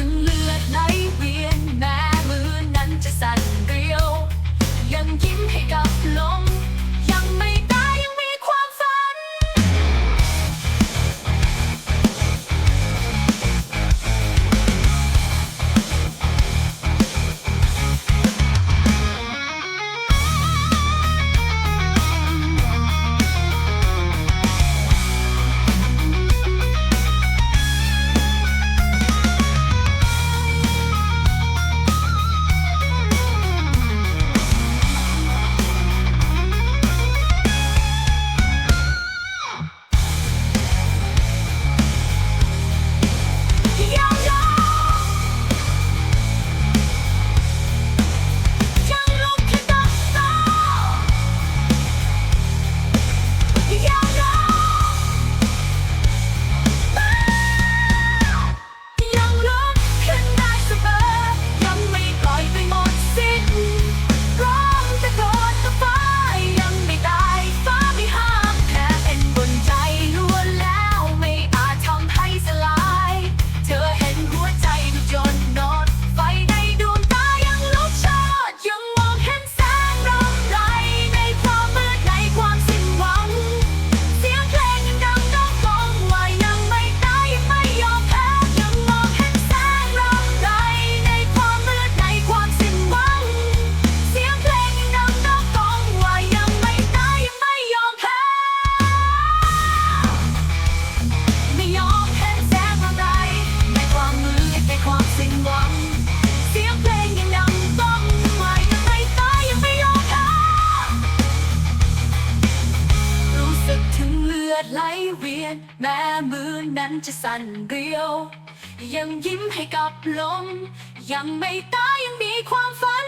ึงเลือดใน ดไหลเวียน แม้มือนั้นจะสั่นเรียว ยังยิ้มให้กับลม ยังไม่ตายยังมีความฝัน